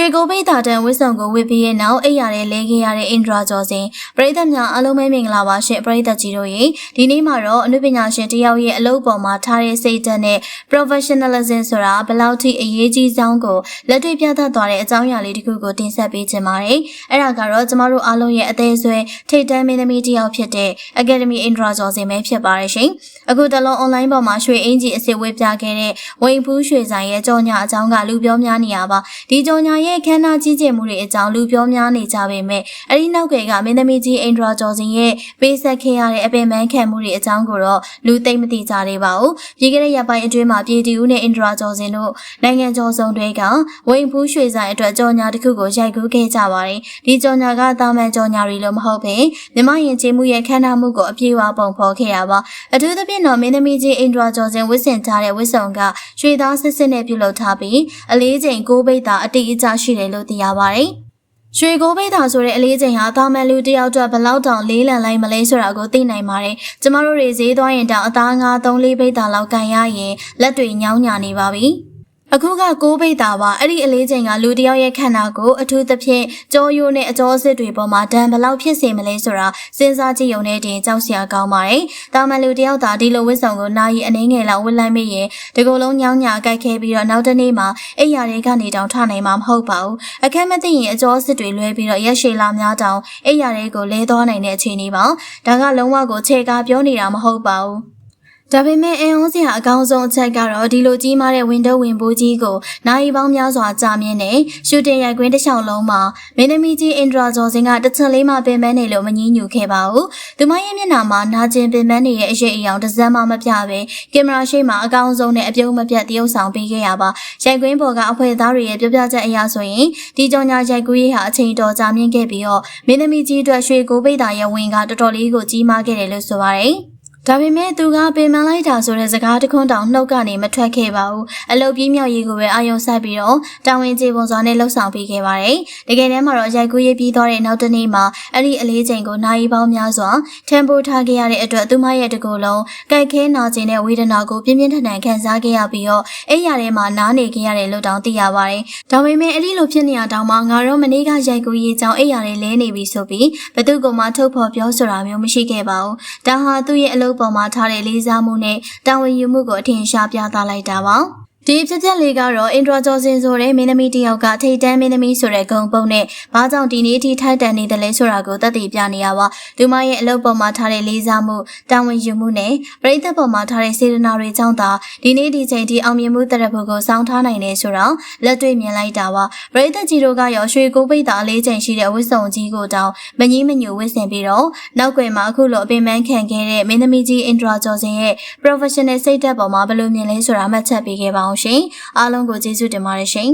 ရွှေကိုပိတ်တာတန်ဝစ်ဆောင်ကိုဝစ်ပြီးရဲ့နောက်အိပ်ရတဲ့လဲခဲ့ရတဲ့အင်ဒရာကျော်စင်ပရိသတ်များအားလုံးပဲမင်္ဂလာပါရှင်ပရိသတ်ကြီးတို့ရေဒီနေ့မှာတော့အနုပညာရှင်တယောက်ရဲ့အလုပ်ပေါ်မှာထားတဲ့စိတ်ဓာတ်နဲ့ professionalism ဆိုတာဘယ်လောက်ထိအရေးကြီးကြောင်းကိုလက်တွေ့ပြသသွားတဲ့အကြောင်းအရာလေးတစ်ခုကိုတင်ဆက်ပေးချင်ပါတယ်အဲ့ဒါကတော့ကျမတို့အားလုံးရဲ့အသေးဆွဲထိတ်တန်းမင်းသမီးတယောက်ဖြစ်တဲ့ Academy အင်ဒရာကျော်စင်ပဲဖြစ်ပါတယ်ရှင်အခုတလုံး online ပေါ်မှာရွှေအင်ဂျီအစစ်ဝေးပြခဲ့တဲ့ဝိန်ဖူးရွှေဆိုင်ရဲ့ကြော်ညာအကြောင်းကလူပြောများနေရပါဒီကြော်ညာရဲ့ခမ်းနားကြီးကျယ်မှုတွေအကြောင်းလူပြောများနေကြပေမဲ့အဲ့ဒီနောက်ကကမင်းသမီးကြီးအင်ဒရာကျော်စင်ရဲ့ပေးဆက်ခဲ့ရတဲ့အပင်ပန်းခံမှုတွေအကြောင်းကိုတော့လူသိမ့်မသိကြသေးပါဘူးပြီးခဲ့တဲ့ရက်ပိုင်းအတွင်းမှာပြည်တီဦးနဲ့အင်ဒရာကျော်စင်တို့နိုင်ငံကျော်စုံတွေကဝိန်ဖူးရွှေဆိုင်အတွက်ကြော်ညာတစ်ခုကိုရိုက်ကူးခဲ့ကြပါတယ်ဒီကြော်ညာကတာမန်ကြော်ညာတွေလို့မဟုတ်ဘဲမြမရင်ချင်းမှုရဲ့ခမ်းနားမှုကိုအပြည့်အဝပုံဖော်ခဲ့ရပါအထူးသဖြင့်တော့မင်းသမီးကြီးအင်ဒရာကျော်စင်ဝစ်ဆင်ထားတဲ့ဝစ်စုံကရွှေသားစစ်စစ်နဲ့ပြုလုပ်ထားပြီးအလေးချိန်ကိုးပိတ်တာအတိအကျရှိတယ်လို့သိရပါတယ်။ရွှေကိုပိတ်တာဆိုတဲ့အလေးချိန်ဟာတာမန်လူတယောက်အတွက်ဘယ်လောက်တောင်လေးလံလိုက်မလဲဆိုတာကိုသိနိုင်ပါတယ်။ကျမတို့တွေဈေးသွားရင်တောင်အသားငါး3လေးပိတ်တာလောက်ကန်ရရင်လက်တွေညောင်းညာနေပါပြီ။ အခုကကိုးပိတ်တာပါအဲ့ဒီအလေးချိန်ကလူတယောက်ရဲ့ခန္ဓာကိုအထူးသဖြင့်ကြောရိုးနဲ့အကြောစစ်တွေပေါ်မှာဒဏ်ဘယ်လောက်ဖြစ်စေမလဲဆိုတာစဉ်းစားကြည့်ုံနဲ့တင်ကြောက်စရာကောင်းပါတယ်။တာမန်လူတယောက်သာဒီလိုဝစ်ဆောင်ကိုနာရီအနည်းငယ်လောက်ဝစ်လိုက်မိရင်ဒီကုလုံးညောင်းညာကြိုက်ခဲပြီးတော့နောက်တစ်နေ့မှာအိယာတွေကနေတောင်ထနိုင်မှာမဟုတ်ပါဘူး။အခက်မသိရင်အကြောစစ်တွေလွဲပြီးတော့ရက်ရှည်လာများတောင်အိယာတွေကိုလဲသွားနိုင်တဲ့အခြေအနေပါ။ဒါကလုံးဝကိုခြေကားပြောနေတာမဟုတ်ပါဘူး။ ဒါပေမဲ့အန်အောင်စရာအကောင်းဆုံးအချက်ကတော့ဒီလိုကြီးမားတဲ့ဝင်းဒိုဝင်ပိုးကြီးကိုနိုင်ပေါင်းများစွာကြာမြင့်နေရှူတင်ရိုက်ကွင်းတစ်လျှောက်လုံးမှာမင်းသမီးကြီးအင်ဒရာဂျော်စင်ကတစ်ချက်လေးမှပင်ပန်းနေလို့မငြင်းညူခဲ့ပါဘူး။သူမရဲ့မျက်နှာမှာနာကျင်ပင်ပန်းနေရဲ့အရေးအယောင်တစ်စမ်းမှမပြပဲကင်မရာရှေ့မှာအကောင်းဆုံးနဲ့အပြုံးမပြတ်တရုပ်ဆောင်ပေးခဲ့ရပါ။ရိုက်ကွင်းပေါ်ကအဖွဲသားတွေရဲ့ပြောပြချက်အရဆိုရင်ဒီကြောင်ညာရိုက်ကူးရေးဟာအချိန်တော်ကြာမြင့်ခဲ့ပြီးတော့မင်းသမီးကြီးအတွက်ရွှေကိုပိတ်တာရဲ့ဝင်ကတော်တော်လေးကိုကြီးမားခဲ့တယ်လို့ဆိုပါတယ်။ ဒါပေမဲ့သူကပင်မလိုက်တာဆိုတဲ့စကားတခွန်းတောင်နှုတ်ကနေမထွက်ခဲ့ပါဘူးအလုတ်ပြင်းမြောက်ရေးကိုပဲအာယုံစိုက်ပြီးတော့တာဝန်ကျေပုံစွာနဲ့လှုပ်ဆောင်ပေးခဲ့ပါတယ်တကယ်တမ်းမှာတော့ရိုက်ကူးရေးပြီးသွားတဲ့နောက်တစ်နေ့မှာအဲ့ဒီအလေးချိန်ကိုနိုင်ပေါင်းများစွာထန်ပိုးထားခဲ့ရတဲ့အတွက်သူမရဲ့တကူလုံးကြိုက်ခဲနာကျင်တဲ့ဝေဒနာကိုပြင်းပြင်းထန်ထန်ခံစားခဲ့ရပြီးတော့အဲ့ရထဲမှာနားနေခဲ့ရတယ်လို့တောင်သိရပါတယ်ဒါပေမဲ့အဲ့ဒီလိုဖြစ်နေရတောင်မှငါတို့မနေ့ကရိုက်ကူးရေးကြောင်းအဲ့ရထဲလဲနေပြီဆိုပြီးဘသူကမှထုတ်ဖော်ပြောဆိုတာမျိုးမရှိခဲ့ပါဘူးဒါဟာသူ့ရဲ့အလုပ်ပေါ်မှာထားတဲ့လေးစားမှုနဲ့တာဝန်ယူမှုကိုအထင်ရှားပြသလိုက်တာပါ။ ဒီဖြစ်ချက်လေးကတော့အင်ဒရာဂျော်စင်ဆိုတဲ့မင်းသမီးတစ်ယောက်ကထိတ်တန်းမင်းသမီးဆိုတဲ့ဂုံပုံနဲ့ဘာကြောင့်ဒီနေ့ထိထိုက်တန်နေတယ်လဲဆိုတာကိုသက်သေပြနေရပါသူမရဲ့အလုပ်ပေါ်မှာထားတဲ့လေးစားမှုတာဝန်ယူမှုနဲ့ပရိသတ်ပေါ်မှာထားတဲ့စေတနာတွေကြောင့်သာဒီနေ့ဒီချိန်ထိအောင်မြင်မှုတရဖို့ကိုစောင့်ထားနိုင်နေဆိုတော့လက်တွေ့မြင်လိုက်တာပါပရိသတ်ကြီးတို့ကရောရွှေကိုပိတ်တာအလေးချိန်ရှိတဲ့ဝစ်စုံကြီးကိုတောင်မငီးမညူဝစ်ဆင်ပြီးတော့နောက်ွယ်မှာအခုလိုအပင်ပန်းခံခဲ့တဲ့မင်းသမီးကြီးအင်ဒရာဂျော်စင်ရဲ့ professional စိတ်ဓာတ်ပေါ်မှာဘယ်လိုမြင်လဲဆိုတာမှတ်ချက်ပေးခဲ့ပါအောင်ရှင်အားလုံးကိုကျေးဇူးတင်ပါတယ်ရှင်